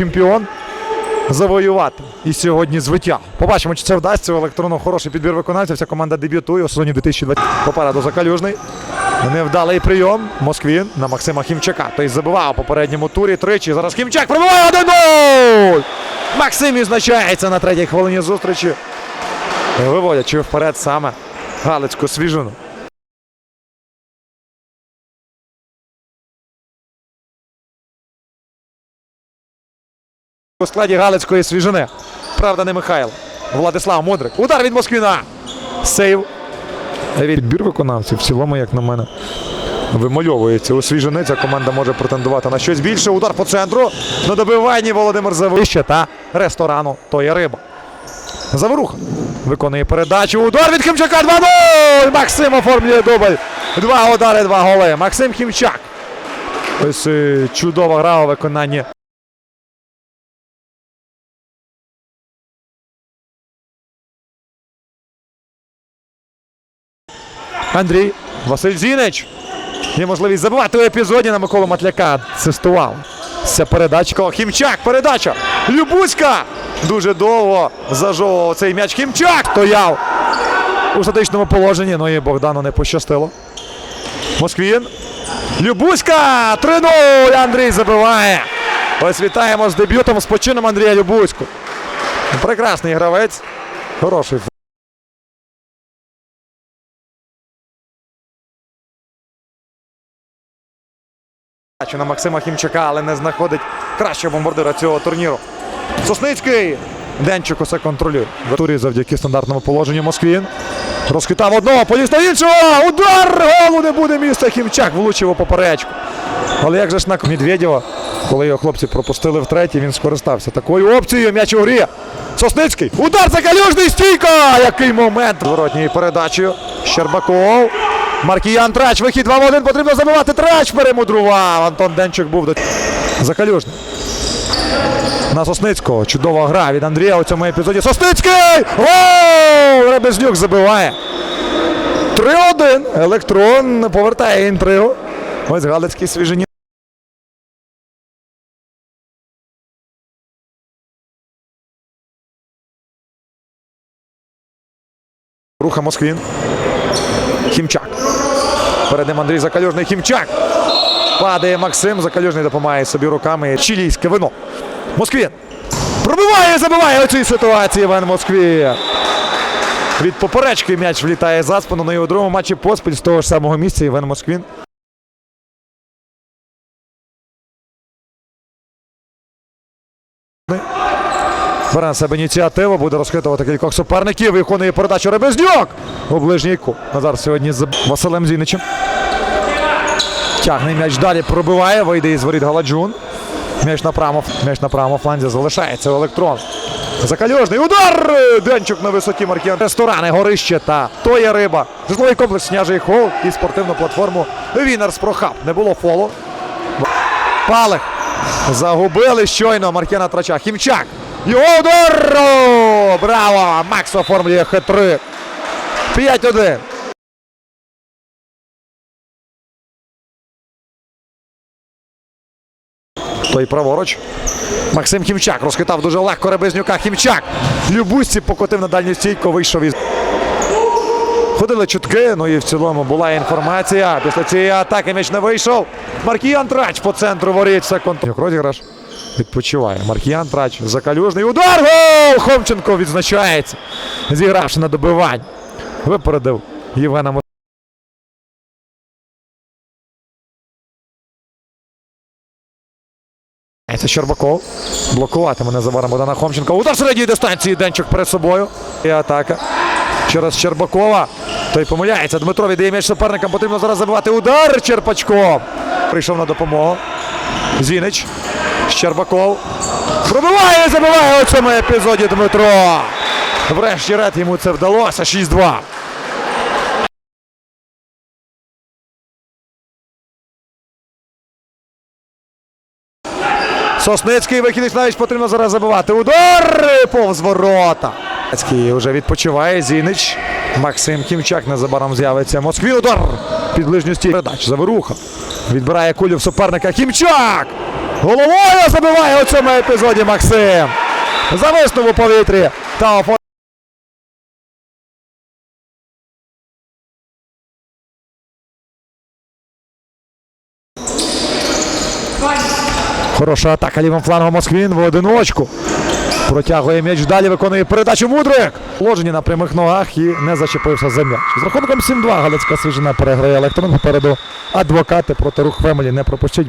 чемпіон завоювати і сьогодні звиття. Побачимо, чи це вдасться. У електрону хороший підбір виконавця. Вся команда дебютує у сезоні 2020. Попереду Закалюжний. Невдалий прийом. Москвін на Максима Хімчака. Той забивав у попередньому турі тричі. Зараз Хімчак пробиває 1-0! Максим відзначається на третій хвилині зустрічі. Виводячи вперед саме Галицьку свіжину. У складі Галицької свіжини. Правда, не Михайло. Владислав Мудрик. Удар від Москвіна. Сейв. Відбір виконавців в цілому, як на мене, вимальовується. У свіжини ця команда може претендувати на щось більше. Удар по центру. На добиванні Володимир Завище та ресторану То є риба. Заворуха. Виконує передачу. Удар від Хімчака 2-0! Максим оформлює дубль. Два удари, два голи. Максим Хімчак. Ось е, чудова гра у виконанні. Андрій Василь Зінич. Є можливість забивати у епізоді на Миколу Матляка. Асистував. Це передачка. Хімчак. Передача. Любуська. Дуже довго зажовував цей м'яч. Хімчак стояв у статичному положенні. Ну і Богдану не пощастило. Москвін. Любуська! 3-0! Андрій забиває. Ось вітаємо з дебютом з почином Андрія Любуську. Прекрасний гравець. Хороший Бачу на Максима Хімчака, але не знаходить кращого бомбардира цього турніру. Сосницький. Денчик усе контролює. Турі завдяки стандартному положенню Москвін. Розхитав одного, поліз на іншого. Удар! Голу не буде місця. Хімчак влучив у поперечку. Але як же ж на Медведєва, коли його хлопці пропустили втретє, він скористався такою опцією. М'яч у грі. Сосницький. Удар закалюжний стійка! Який момент! Зворотньою передачею. Щербаков. Маркіян Трач. Вихід 2 в 1. Потрібно забивати. Трач перемудрував. Антон Денчик був до. Закалюжний. На Сосницького. Чудова гра від Андрія у цьому епізоді. Сосницький! Гол! Ребезнюк забиває. 3-1. Електрон повертає інтригу. Ось Галицький свіжині. Руха Москвін. Хімчак. Перед ним Андрій Закалюжний. Хімчак. Падає Максим. Закалюжний допомагає собі руками. Чилійське вино. Москвін. Пробиває, забиває у цій ситуації Іван Москвін. Від поперечки м'яч влітає за спину. На його другому матчі поспіль з того ж самого місця Іван Москвін. Бере себе ініціативу, буде розхитувати кількох суперників. Виконує передачу Ребезнюк у ближній кут. Назар сьогодні з Василем Зіничем. Тягне м'яч далі, пробиває, вийде із воріт Галаджун. М'яч на правому, м'яч на правому фланзі залишається електрон. Закальожний удар! Денчук на висоті Маркіян. Ресторани, горище та то є риба. Житловий комплекс Сняжий Хол і спортивну платформу Вінерс Прохаб. Не було фолу. Палих. Загубили щойно Маркіна Трача. Хімчак. Його удар! Браво! Макс оформлює хет-трик. 5-1. Той праворуч. Максим Хімчак розхитав дуже легко Ребезнюка. Хімчак. Любусці покотив на дальню стійку, вийшов із. Ходили чутки, ну і в цілому була інформація. Після цієї атаки м'яч не вийшов. Маркіян Трач по центру воріт. Секунд. Розіграш відпочиває. Маркіян Трач. Закалюжний удар. Гол! Хомченко відзначається. Зігравши на добивань. Випередив Євгена Мос- Це Щербаков. Блокуватиме незабаром Богдана Хомченка. Удар середньої дистанції. Денчик перед собою. І атака. Через Щербакова. Той помиляється. Дмитро віддає м'яч суперникам. Потрібно зараз забивати удар Черпачков. Прийшов на допомогу. Зінич. Щербаков. Пробиває, забиває у цьому епізоді Дмитро. Врешті-решт йому це вдалося. 6-2. Сосницький вихід навіть потрібно зараз забивати. Удар повз ворота. Вже відпочиває. Зінич. Максим Кімчак незабаром з'явиться. Москві удар. Під ближню стій. Передач. Заворуха. Відбирає кулю в суперника. Кімчак. Головою забиває у цьому епізоді Максим. Зависнув у повітрі та. Хороша атака лівим флангом Москвін в одиночку. Протягує м'яч далі, виконує передачу Мудрик. Положені на прямих ногах і не зачепився за м'яч. З рахунком 7-2 Галицька свіжина переграє електрон попереду. Адвокати проти рух Фемелі не пропустять.